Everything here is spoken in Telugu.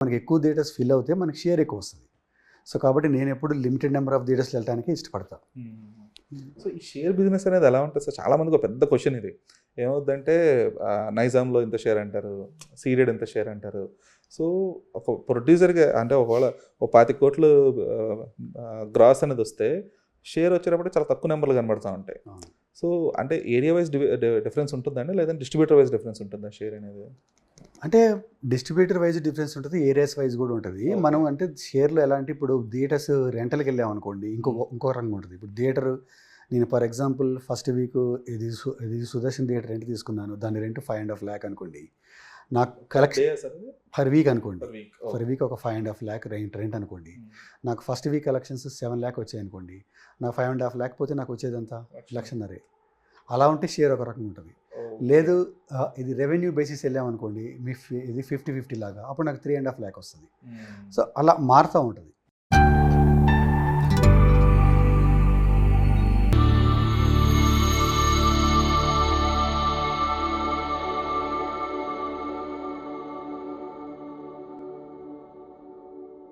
మనకి ఎక్కువ థియేటర్స్ ఫిల్ అవుతే మనకి షేర్ ఎక్కువ వస్తుంది. సో కాబట్టి నేను ఎప్పుడు లిమిటెడ్ నెంబర్ ఆఫ్ థియేటర్స్ వెళ్ళడానికి ఇష్టపడతా. సో ఈ షేర్ బిజినెస్ అనేది ఎలా ఉంటుంది? సార్ చాలా మందికి ఒక పెద్ద క్వశ్చన్ ఇది. ఏమవుద్దంటే ఆ, నైజాంలో ఇంత షేర్ అంటారు సీడెడ్ ఎంత షేర్ అంటారు. సో ఒక ప్రొడ్యూసర్గా అంటే ఒకవేళ ఒక పాతి కోట్లు గ్రాస్ అనేది వస్తే షేర్ వచ్చేటప్పుడు చాలా తక్కువ నెంబర్లు కనబడుతూ ఉంటాయి. సో అంటే ఏరియా వైజ్ డిఫరెన్స్ ఉంటుందండి లేదంటే డిస్ట్రిబ్యూటర్ వైజ్ డిఫరెన్స్ ఉంటుందా షేర్ అనేది? అంటే డిస్ట్రిబ్యూటర్ వైజ్ డిఫరెన్స్ ఉంటుంది ఏరియాస్ వైజ్ కూడా ఉంటుంది. మనం అంటే షేర్లో ఎలా అంటే ఇప్పుడు థియేటర్స్ రెంటల్కి వెళ్ళాం అనుకోండి ఇంకో ఇంకో రంగం ఉంటుంది. ఇప్పుడు థియేటర్ నేను ఫర్ ఎగ్జాంపుల్ ఫస్ట్ వీక్ ఇది ఇది సుదర్శన్ థియేటర్ రెంట్ తీసుకున్నాను దాని rent five and half lakh అనుకోండి. నాకు కలెక్షన్ పర్ వీక్ అనుకోండి. పర్ వీక్ ఒక five and half lakh rent rent అనుకోండి. నాకు first week collections seven lakh వచ్చాయి అనుకోండి. నాకు ఫైవ్ అండ్ హాఫ్ ల్యాక్ పోతే నాకు వచ్చేది ఎంత? లక్షన్నరే. అలా ఉంటే షేర్ ఒక రకంగా ఉంటుంది. లేదు ఇది రెవెన్యూ బేసిస్ వెళ్ళామనుకోండి మీ ఫి- ఇది ఫిఫ్టీ ఫిఫ్టీ లాగా అప్పుడు నాకు త్రీ అండ్ హాఫ్ ల్యాక్ వస్తుంది. సో అలా మారుతూ ఉంటుంది.